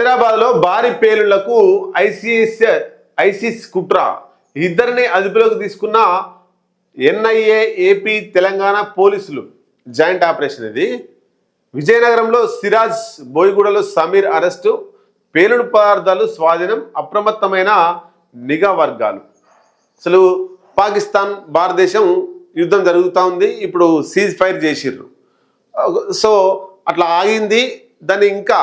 హైదరాబాద్లో భారీ పేలుళ్ళకు ICS ISIS కుట్ర. ఇద్దరిని అదుపులోకి తీసుకున్న ఎన్ఐఏ ఏపీ తెలంగాణ పోలీసులు. జాయింట్ ఆపరేషన్ ఇది. విజయనగరంలో సిరాజ్ బోయిగూడలో సమీర్ అరెస్టు. పేలుడు పదార్థాలు స్వాధీనం అప్రమత్తమైన నిఘా వర్గాలు. అసలు పాకిస్తాన్ భారతదేశం యుద్ధం జరుగుతూ ఉంది. ఇప్పుడు సీజ్ ఫైర్ చేసిర్రు. సో అట్లా ఆగింది. దాన్ని ఇంకా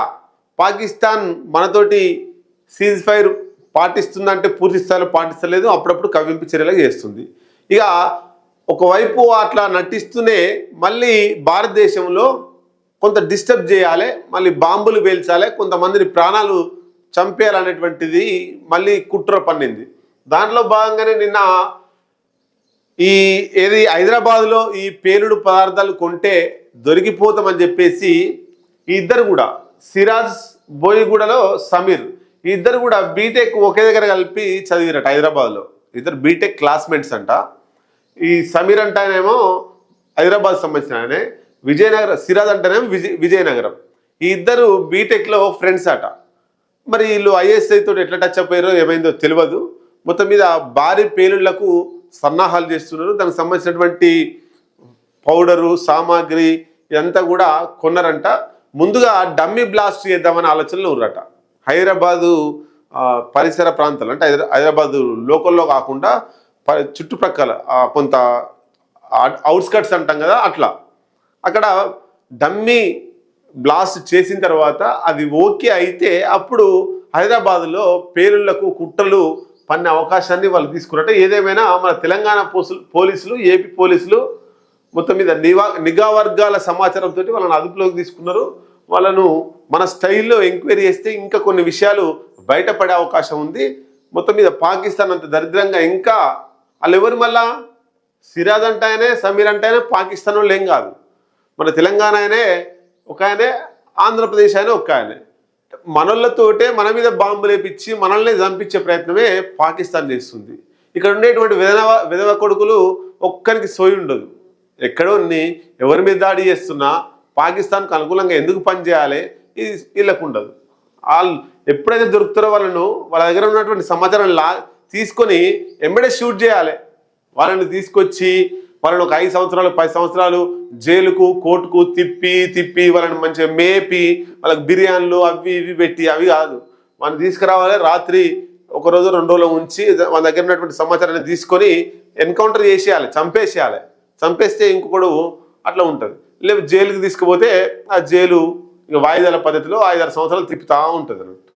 పాకిస్తాన్ మనతోటి సీజ్ ఫైర్ పాటిస్తుందంటే పూర్తి స్థాయిలో పాటిస్తలేదు. అప్పుడప్పుడు కవింపు చర్యలు చేస్తుంది. ఇక ఒకవైపు అట్లా నటిస్తూనే మళ్ళీ భారతదేశంలో కొంత డిస్టర్బ్ చేయాలి మళ్ళీ బాంబులు పేల్చాలి కొంతమందిని ప్రాణాలు చంపేయాలనేటువంటిది మళ్ళీ కుట్ర పన్నింది. దాంట్లో భాగంగానే నిన్న ఈ ఏది హైదరాబాద్లో ఈ పేలుడు పదార్థాలు కొంటే దొరికిపోతామని చెప్పేసి ఈ ఇద్దరు కూడా సిరాజ్ బోయిగూడలో సమీర్. ఇద్దరు కూడా బీటెక్ ఒకే దగ్గర కలిపి చదివిరట హైదరాబాద్లో. ఇద్దరు బీటెక్ క్లాస్మేట్స్ అంట. ఈ సమీర్ అంటేనేమో హైదరాబాద్ సంబంధించిన ఆయనే. విజయనగరం సిరాజ్ అంటేనేమో విజయ విజయనగరం. ఈ ఇద్దరు బీటెక్లో ఫ్రెండ్స్ అట మరి వీళ్ళు ఐఎస్ఐ తోటి ఎట్లా టచ్ అయిపోయారో ఏమైందో తెలియదు. మొత్తం మీద భారీ పేలుళ్ళకు సన్నాహాలు చేస్తున్నారు. దానికి సంబంధించినటువంటి పౌడరు సామాగ్రి ఇదంతా కూడా కొన్నారంట. ముందుగా డమ్మీ బ్లాస్ట్ చేద్దామనే ఆలోచనలో ఉన్నారట. హైదరాబాదు పరిసర ప్రాంతాలు అంటే హైదరా హైదరాబాదు లోకల్లో కాకుండా ప- చుట్టుప్రక్కల కొంత అవుట్స్కట్స్ అంటాం కదా అట్లా. అక్కడ డమ్మీ బ్లాస్ట్ చేసిన తర్వాత అది ఓకే అయితే అప్పుడు హైదరాబాద్లో పేలుళ్ళకు కుట్రలు పన్నే అవకాశాన్ని వాళ్ళు తీసుకున్నట్టు ఏదేమైనా మన తెలంగాణ పోలీసులు ఏపీ పోలీసులు మొత్తం మీద నివా నిఘా వర్గాల సమాచారంతో వాళ్ళని అదుపులోకి తీసుకున్నారు. వాళ్ళను మన స్టైల్లో ఎంక్వైరీ చేస్తే ఇంకా కొన్ని విషయాలు బయటపడే అవకాశం ఉంది. మొత్తం మీద పాకిస్తాన్ అంత దరిద్రంగా ఇంకా వాళ్ళు ఎవరు మళ్ళా? సిరాజ్ అంటే ఆయనే సమీర్ అంటే ఆయనే పాకిస్తాన్ వాళ్ళు ఏం కాదు. మన తెలంగాణ ఆయనే ఒక ఆయనే ఆంధ్రప్రదేశ్ ఆయన ఒక ఆయనే. మనళ్ళతోటే మన మీద బాంబు లేపించి మనల్ని చంపించే ప్రయత్నమే పాకిస్తాన్ చేస్తుంది. ఇక్కడ ఉండేటువంటి విధవ విధవ కొడుకులు ఒక్కరికి సోయి ఉండదు. ఎక్కడో ఉన్ని ఎవరి మీద దాడి చేస్తున్నా పాకిస్తాన్కు అనుకూలంగా ఎందుకు పనిచేయాలి? ఇది వీళ్ళకు ఉండదు. వాళ్ళు ఎప్పుడైతే దొరుకుతారో వాళ్ళను వాళ్ళ దగ్గర ఉన్నటువంటి సమాచారం లా తీసుకొని ఎంబడే షూట్ చేయాలి. వాళ్ళని తీసుకొచ్చి వాళ్ళని ఒక ఐదు సంవత్సరాలు పది సంవత్సరాలు జైలుకు కోర్టుకు తిప్పి తిప్పి వాళ్ళని మంచిగా మేపి వాళ్ళకి బిర్యానీలు అవి ఇవి పెట్టి అవి కాదు. వాళ్ళని తీసుకురావాలి. రాత్రి ఒక రోజు రెండు రోజులు ఉంచి వాళ్ళ దగ్గర ఉన్నటువంటి సమాచారాన్ని తీసుకొని ఎన్కౌంటర్ చేసేయాలి చంపేసేయాలి. చంపేస్తే ఇంకొకడు అట్లా ఉంటుంది. లేదు జైలుకి తీసుకుపోతే ఆ జైలు ఇక వాయిదాల పద్ధతిలో ఐదారు సంవత్సరాలు తిప్పుతూ ఉంటుంది